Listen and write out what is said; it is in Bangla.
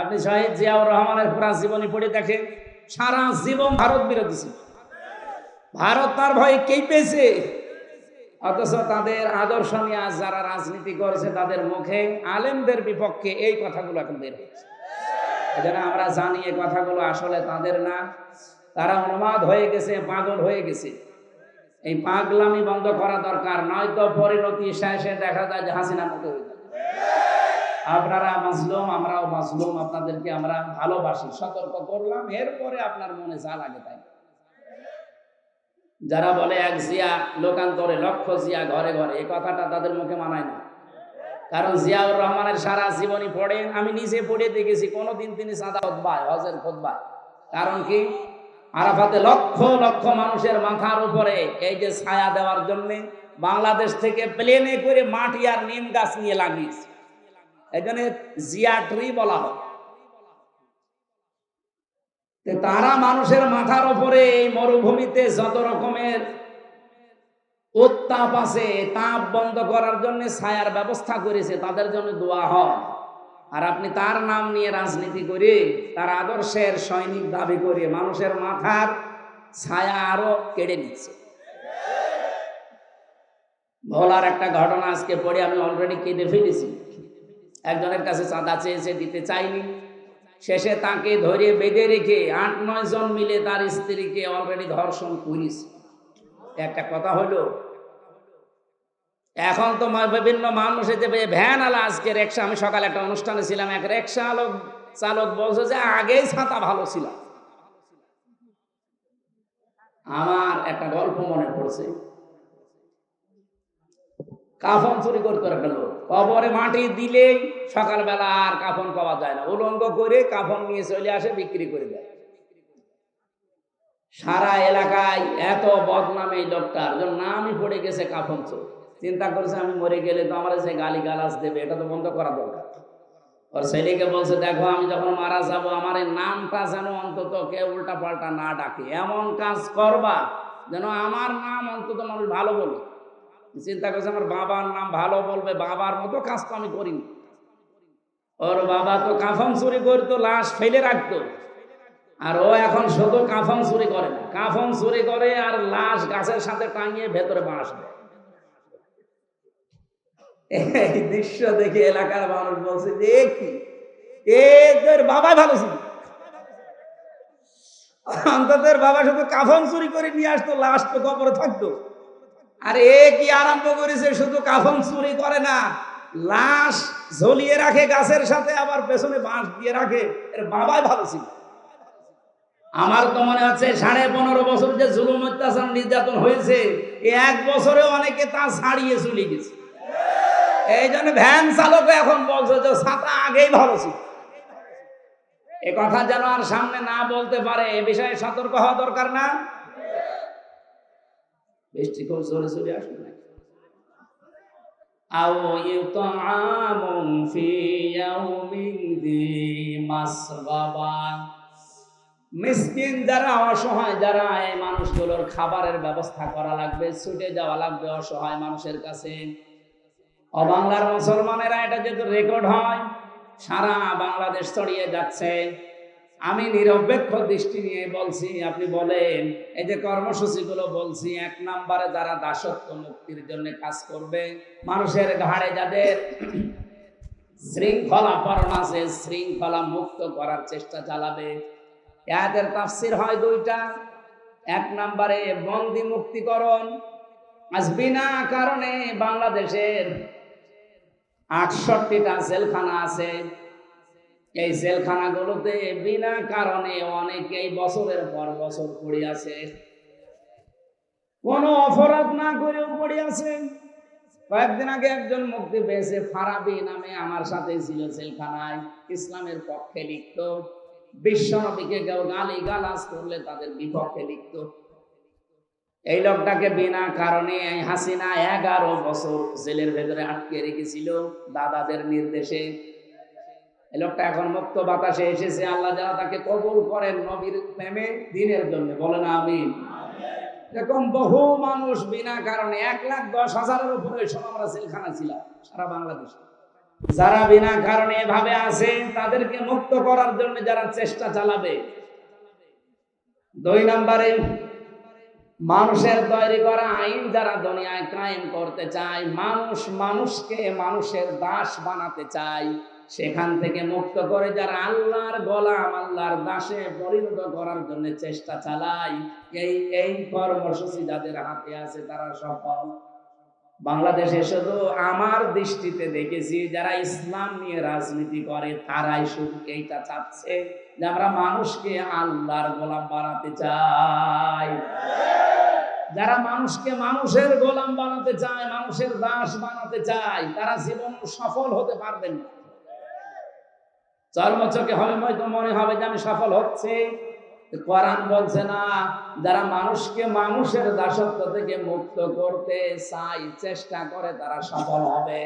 আপনি শহীদ জিয়াউর রহমানের পুরা জীবনী পড়ে দেখেন, সারা জীবন ভারত বিরোধী ছিল। ভারত তার ভয়ে কেঁপেছে অথচ তাদের আদর্শ নিয়ে যারা রাজনীতি করেছে, তাদের মুখে আলেমদের বিপক্ষে এই কথাগুলো এখন বের হচ্ছে আমরা জানি এই কথাগুলো আসলে তাদের না। তারা অনুমাদ হয়ে গেছে, পাগল হয়ে গেছে। এই পাগলামি বন্ধ করা দরকার, নয়তো পরিণতি শেষে দেখা যায় যে হাসিনা মতো হয়ে আপনারা মাজলুম, আমরাও মাজলুম, আপনাদেরকে আমরা ভালোবাসি, সতর্ক করলাম, এরপরে আপনার মনে যা লাগে তাই। যারা বলে এক জিয়া লোকান্তরে, লক্ষ জিয়া ঘরে ঘরে এই কথাটা তাদের মুখে মানায় না। কারণ জিয়াউর রহমানের সারা জীবনী পড়েন আমি নিজে পড়ে দেখেছি, কোনোদিন তিনি সাদা খোদবায় হজের খোদবায় কারণ কি? আরাফাতে লক্ষ লক্ষ মানুষের মাথার উপরে এই যে ছায়া দেওয়ার জন্য বাংলাদেশ থেকে প্লেনে করে মাটি আর নিম গাছ নিয়ে লাগিয়েছে। এই জন্য জিয়া ট্রি বলা হয়। তারা মানুষের মাথার ওপরে এই মরুভূমিতে যত রকমের উত্তাপ আছে, তাপ বন্ধ করার জন্য ছায়ার ব্যবস্থা করেছে, তাদের জন্য দোয়া হয়। আর আপনি তার নাম নিয়ে রাজনীতি করে, তার আদর্শের সৈনিক দাবি করে মানুষের মাথার ছায়া আরও কেড়ে নিচ্ছে। ভোলার একটা ঘটনা আজকে পড়ে আমি অলরেডি কেঁদে ফেলেছি। একজনের কাছে চাঁদা চেয়েছে দিতে চাইনি শেষে তাকে ধরে বেঁধে রেখে আট, নয় জন মিলে তার স্ত্রীকে অলরেডি ধর্ষণ করিস একটা কথা হলো, এখন তো বিভিন্ন মানুষ যে ভ্যান আলা, আজকে রিক্সা। আমি সকালে একটা অনুষ্ঠানে ছিলাম, এক রিক্সা আলোক চালক বলছে যে, আগেই ছাতা ভালো ছিল। আমার একটা গল্প মনে পড়ছে। কাফন চুরি করতে গেল কবরে মাটি দিলেই সকালবেলা আর কাফন পাওয়া যায় না। উলঙ্গ করে কাফন নিয়ে চলে আসে, বিক্রি করে দেয়। সারা এলাকায় এত বদনাম এই লোকটার জন্য নামই পড়ে গেছে কাফন চোর। চিন্তা করছে আমি মরে গেলে তো আমার যে গালি গালাজ দেবে, এটা তো বন্ধ করা দরকার। ওর ছেলেকে বলছে, দেখো, আমি যখন মারা যাব, আমার এই নামটা যেন অন্তত কেউ উল্টা পাল্টা না ডাকে। এমন কাজ করবা যেন আমার নাম অন্তত মানুষ ভালো বলে। চিন্তা করছে, আমার বাবার নাম ভালো বলবে, বাবার মতো কাজ তো আমি করিনি। ওর বাবা তো কাফন চুরি করতো, লাশ ফেলে রাখতো। আর ও এখন শুধু কাফন চুরি করে না, কাফন চুরি করে আর লাশ গাছের সাথে টাঙিয়ে ভেতরে বাঁশ দেয় এই দৃশ্য দেখে এলাকার মানুষ বলছে কি? এদের বাবা ভালো ছিল। অন্তত বাবা শুধু কাফন চুরি করে নিয়ে আসতো, লাশ তো কবরে থাকতো। আর এ কি আরম্ভ করেছে? শুধু কাফন চুরি করে না, লাশ ঝলিয়ে রাখে, গাছের সাথে আবার পেছনে বাঁশ দিয়ে রাখে। এর বাবাই ভালো ছিল। আমার তো মনে হচ্ছে সাড়ে পনেরো বছর যে জুলুম অত্যাচার নির্যাতন হয়েছে এক বছরে অনেকে তা ছাড়িয়ে চলে গেছে। এই জন্য ভ্যান চালক এখন বলছে যে, ছাতা আগেই ভালো ছিল। এ কথা যেন আর সামনে না বলতে পারে, এ বিষয়ে সতর্ক হওয়া দরকার না। বৃষ্টি জোরে জোরে আসবে যারা অসহায়, যারা এই মানুষগুলোর খাবারের ব্যবস্থা করা লাগবে, ছুটে যাওয়া লাগবে অসহায় মানুষের কাছে। অবাংলার মুসলমানেরা এটা যেহেতু রেকর্ড হয়, সারা বাংলাদেশ ছড়িয়ে যাচ্ছে। আমি নিরপেক্ষ দৃষ্টি নিয়ে বলছি, আপনি বলেন, এই যে কর্মসূচিগুলো বলছি, এক নম্বরে যারা দাসত্ব মুক্তির জন্য কাজ করবে, মানুষের ঘাড়ে যাদের শৃঙ্খলা পরণ আছে, শৃঙ্খলা মুক্ত করার চেষ্টা চালাবে। এদের তাফসির হয় দুইটা। এক নম্বরে বন্দি মুক্তিকরণ। আজ বিনা কারণে বাংলাদেশের আটষট্টিটা জেলখানা আছে। এই জেলখানাগুলোতে বিনা কারণে অনেকেই বছরের পর বছর পড়ে আছে। কোনো অপরাধ না করেও পড়ে আছে। কয়েকদিন আগে একজন মুক্তি পেয়েছে, ফারাবি নামে আমার সাথে ছিল জেলখানায়, ইসলামের পক্ষে লিখত। বিশ্বনবীকে কেউ গালি গালাজ করলে তাদের বিপক্ষে লিখত। এই লোকটাকে বিনা কারণে হাসিনা এগারো বছর জেলের ভেতরে আটকে রেখেছিল। দাদাদের নির্দেশে লোকটা এখন মুক্ত বাতাসে এসেছে, আল্লাহ যারা তাকে কবুল করেন নবীর প্রেমে, দিনের জন্য। বলেন আমিন। এরকম বহু মানুষ বিনা কারণে এক লাখ দশ হাজারের উপরে সব আমরা জেলখানা ছিলাম, সারা বাংলাদেশে। যারা বিনা কারণে এভাবে আছে, তাদেরকে মুক্ত করার জন্য যারা চেষ্টা চালাবে। দুই নম্বরে, মানুষের তৈরি করা আইন যারা দুনিয়ায় কায়েম করতে চায়, মানুষ মানুষকে মানুষের দাস বানাতে চায়। সেখান থেকে মুক্ত করে যারা আল্লাহর গোলাম, আল্লাহর দাসে পরিণত করার জন্য চেষ্টা চালায় এই এই কর্মসূচি যাদের হাতে আছে তারা সফল। বাংলাদেশে শুধু আমার দৃষ্টিতে দেখেছি, যারা ইসলাম নিয়ে রাজনীতি করে, তারাই শুধু এইটা চাচ্ছে যে আমরা মানুষকে আল্লাহর গোলাম বানাতে চাই। যারা মানুষকে মানুষের গোলাম বানাতে চায়, মানুষের দাস বানাতে চায়, তারা জীবন সফল হতে পারবেন না। চর্মচকে হবে হয়তো মনে হবে যে আমি সফল হচ্ছে। কোরআন বলছে না, যারা মানুষকে মানুষের দাসত্ব থেকে মুক্ত করতে চাই চেষ্টা করে তারা সফল হবে।